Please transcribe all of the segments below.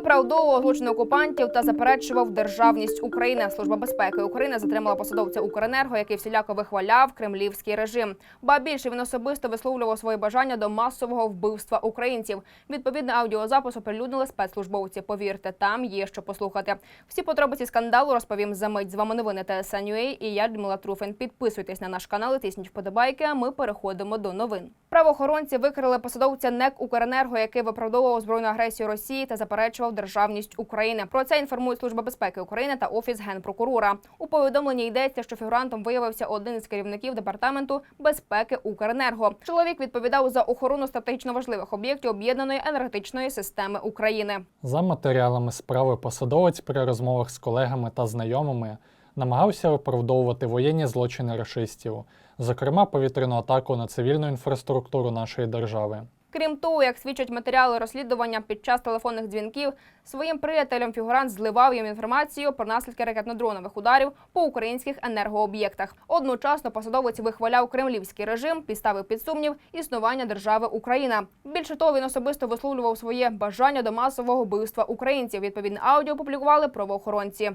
Виправдовував злочин окупантів та заперечував державність України. Служба безпеки України затримала посадовця Укренерго, який всіляко вихваляв кремлівський режим. Ба більше він особисто висловлював своє бажання до масового вбивства українців. Відповідний аудіозапис оприлюднили спецслужбовці. Повірте, там є що послухати. Всі подробиці скандалу розповім за мить. З вами новини ТСН.UA і я Людмила Труфен. Підписуйтесь на наш канал, і тисніть вподобайки. А ми переходимо до новин. Правоохоронці викрили посадовця НЕК Укренерго, який виправдовував збройну агресію Росії та заперечував державність України. Про це інформують Служба безпеки України та Офіс генпрокурора. У повідомленні йдеться, що фігурантом виявився один із керівників департаменту безпеки Укренерго. Чоловік відповідав за охорону стратегічно важливих об'єктів об'єднаної енергетичної системи України. За матеріалами справи посадовець при розмовах з колегами та знайомими намагався виправдовувати воєнні злочини рашистів, зокрема повітряну атаку на цивільну інфраструктуру нашої держави. Крім того, як свідчать матеріали розслідування під час телефонних дзвінків, своїм приятелям фігурант зливав їм інформацію про наслідки ракетно-дронових ударів по українських енергооб'єктах. Одночасно посадовець вихваляв кремлівський режим, підставив під сумнів існування держави Україна. Більше того, він особисто висловлював своє бажання до масового вбивства українців. Відповідне аудіо опублікували правоохоронці.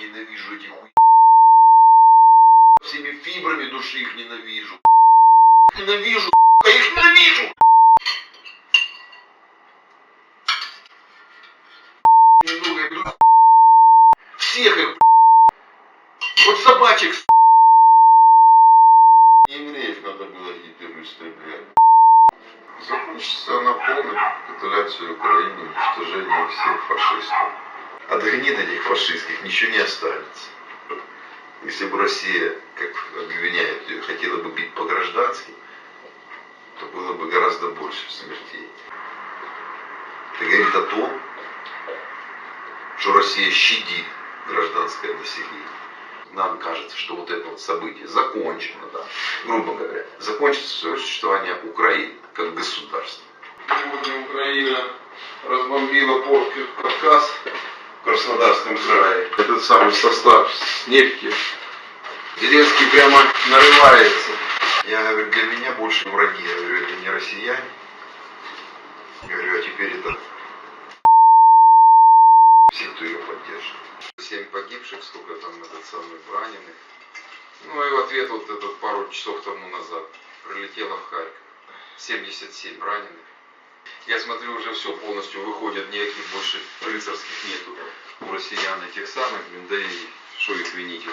Ненавижу этих хуй. Всеми фибрами души их ненавижу. Ненавижу, я их ненавижу. Немного беру всех их. Вот собачек. Евреев надо было Гитлеру истреблять. Закончится на полную капитуляцию Украины, уничтожение всех фашистов. От гнид этих фашистских ничего не останется. Если бы Россия, как обвиняют ее, хотела бы бить по гражданским, то было бы гораздо больше смертей. Это говорит о том, что Россия щадит гражданское население. Нам кажется, что вот это вот событие закончено, да, грубо говоря, закончится свое существование Украины как государства. Сегодня Украина разбомбила порт Кавказ в Краснодарском крае. Этот самый состав с нефти. Зеленский прямо нарывается. Я говорю, для меня больше враги. Я говорю, это не россияне. Я говорю, а теперь это все, кто ее поддерживает. Семь погибших, сколько там этот самый раненых. Ну и в ответ вот этот пару часов тому назад прилетело в Харьков. 77 раненых. Я смотрю, уже все полностью выходит, никаких больше рыцарских нету у россиян этих самых, да и что их винить.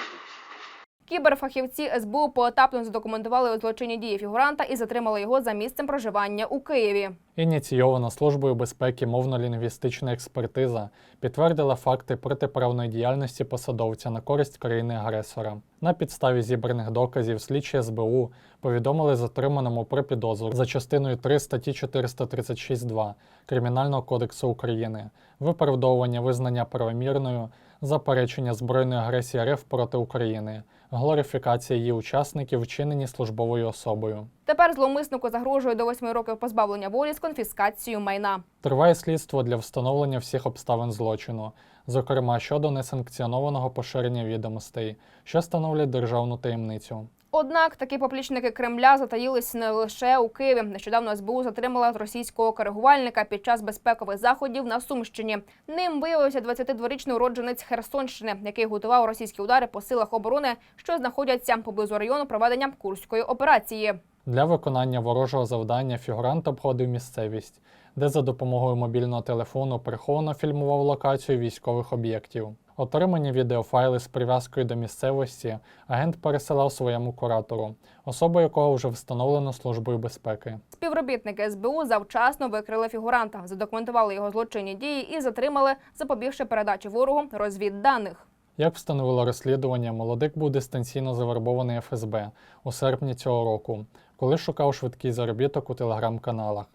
Кіберфахівці СБУ поетапно задокументували злочинні дії фігуранта і затримали його за місцем проживання у Києві. Ініційована службою безпеки мовно-лінгвістична експертиза підтвердила факти протиправної діяльності посадовця на користь країни-агресора. На підставі зібраних доказів слідчі СБУ повідомили затриманому про підозру за частиною 3 статті 436.2 Кримінального кодексу України, виправдовування визнання правомірною, заперечення збройної агресії РФ проти України, глорифікація її учасників, вчинені службовою особою. Тепер зловмиснику загрожує до 8 років позбавлення волі з конфіскацією майна. Триває слідство для встановлення всіх обставин злочину, зокрема щодо несанкціонованого поширення відомостей, що становлять державну таємницю. Однак такі поплічники Кремля затаїлись не лише у Києві. Нещодавно СБУ затримала російського коригувальника під час безпекових заходів на Сумщині. Ним виявився 22-річний уродженець Херсонщини, який готував російські удари по силах оборони, що знаходяться поблизу району проведення курської операції. Для виконання ворожого завдання фігурант обходив місцевість, де за допомогою мобільного телефону приховано фільмував локацію військових об'єктів. Отримані відеофайли з прив'язкою до місцевості агент пересилав своєму куратору, особу якого вже встановлено службою безпеки. Співробітники СБУ завчасно викрили фігуранта, задокументували його злочинні дії і затримали, запобігши передачі ворогу розвідданих. Як встановило розслідування, молодик був дистанційно завербований ФСБ у серпні цього року, коли шукав швидкий заробіток у телеграм-каналах.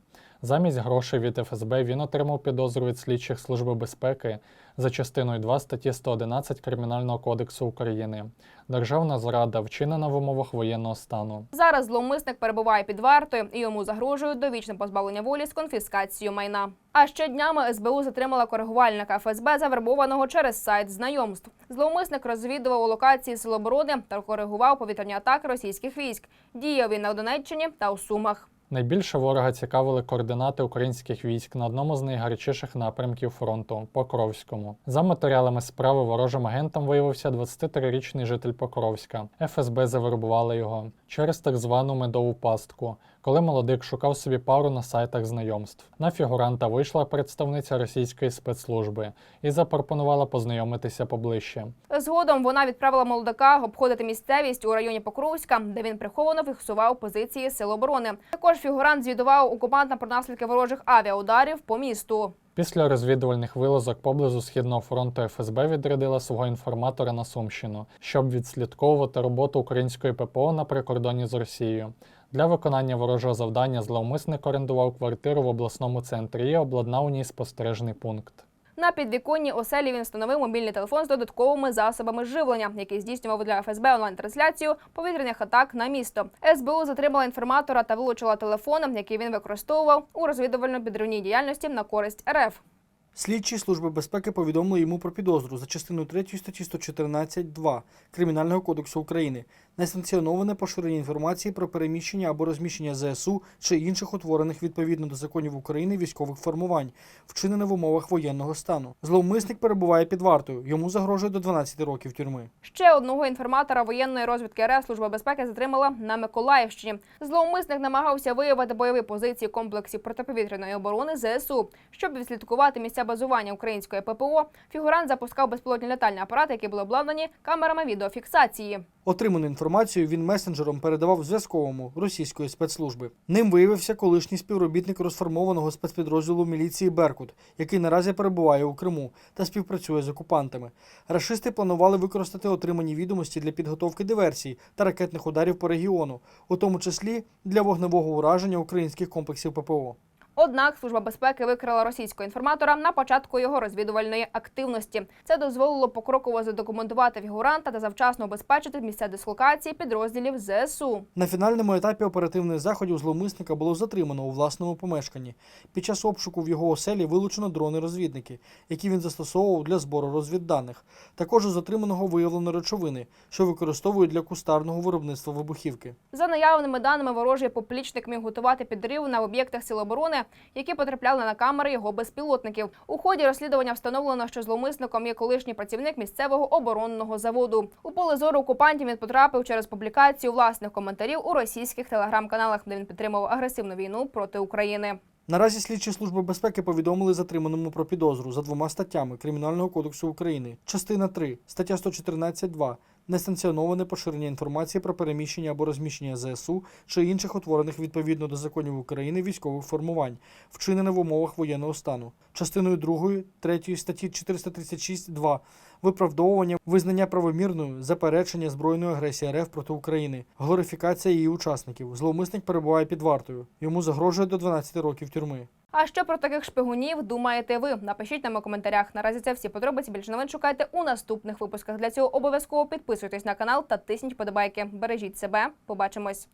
Замість грошей від ФСБ він отримав підозру від слідчих Служби безпеки за частиною 2 статті 111 Кримінального кодексу України. Державна зрада вчинена в умовах воєнного стану. Зараз зловмисник перебуває під вартою і йому загрожують довічне позбавлення волі з конфіскацією майна. А ще днями СБУ затримала коригувальника ФСБ, завербованого через сайт знайомств. Зловмисник розвідував у локації Сил оборони та коригував повітряні атаки російських військ. Діяв він на Донеччині та у Сумах. Найбільше ворога цікавили координати українських військ на одному з найгарячіших напрямків фронту Покровському. За матеріалами справи ворожим агентом виявився 23-річний житель Покровська. ФСБ завербували його через так звану медову пастку, коли молодик шукав собі пару на сайтах знайомств. На фігуранта вийшла представниця російської спецслужби і запропонувала познайомитися поближче. Згодом вона відправила молодака обходити місцевість у районі Покровська, де він приховано фіксував позиції сил оборони. Також фігурант звідував окупанта про наслідки ворожих авіаударів по місту. Після розвідувальних вилазок поблизу східного фронту ФСБ відрядила свого інформатора на Сумщину, щоб відслідковувати роботу української ППО на прикордоні з Росією. Для виконання ворожого завдання зловмисник орендував квартиру в обласному центрі і обладнав у ній спостережний пункт. На підвіконні оселі він встановив мобільний телефон з додатковими засобами живлення, який здійснював для ФСБ онлайн-трансляцію повітряних атак на місто. СБУ затримала інформатора та вилучила телефон, який він використовував у розвідувально-підривній діяльності на користь РФ. Слідчі Служби безпеки повідомили йому про підозру за частиною 3 статті 114.2 Кримінального кодексу України несанкціоноване поширення інформації про переміщення або розміщення ЗСУ чи інших утворених відповідно до законів України військових формувань, вчинене в умовах воєнного стану. Зловмисник перебуває під вартою. Йому загрожує до 12 років тюрми. Ще одного інформатора воєнної розвідки РФ Служба безпеки затримала на Миколаївщині. Зловмисник намагався виявити бойові позиції комплексів протиповітряної оборони ЗСУ. Щоб відслідкувати місця базування української ППО, фігурант запускав безпілотні літальні апарати, які були обладнані камерами відеофіксації. Отриману інформацію він месенджером передавав зв'язковому російської спецслужби. Ним виявився колишній співробітник розформованого спецпідрозділу міліції Беркут, який наразі перебуває у Криму та співпрацює з окупантами. Рашисти планували використати отримані відомості для підготовки диверсій та ракетних ударів по регіону, у тому числі для вогневого ураження українських комплексів ППО. Однак служба безпеки викрила російського інформатора на початку його розвідувальної активності. Це дозволило покроково задокументувати фігуранта та завчасно обезпечити місця дислокації підрозділів ЗСУ. На фінальному етапі оперативних заходів зловмисника було затримано у власному помешканні. Під час обшуку в його оселі вилучено дрони-розвідники, які він застосовував для збору розвідданих. Також у затриманого виявлено речовини, що використовують для кустарного виробництва вибухівки. За наявними даними, ворожий поплічник міг готувати підрив на об'єктах Сил оборони, які потрапляли на камери його безпілотників. У ході розслідування встановлено, що зловмисником є колишній працівник місцевого оборонного заводу. У поле зору окупантів він потрапив через публікацію власних коментарів у російських телеграм-каналах, де він підтримував агресивну війну проти України. Наразі слідчі служби безпеки повідомили затриманому про підозру за двома статтями Кримінального кодексу України. Частина 3, стаття 114.2 несанкціоноване поширення інформації про переміщення або розміщення ЗСУ чи інших утворених відповідно до законів України військових формувань, вчинене в умовах воєнного стану. Частиною 2, 3 статті 436.2 виправдовування, визнання правомірною, заперечення збройної агресії РФ проти України, глорифікація її учасників. Зловмисник перебуває під вартою. Йому загрожує до 12 років тюрми. А що про таких шпигунів думаєте ви? Напишіть нам у коментарях. Наразі це всі подробиці. Більше новин шукайте у наступних випусках. Для цього обов'язково підписуйтесь на канал та тисніть подобайки. Бережіть себе. Побачимось.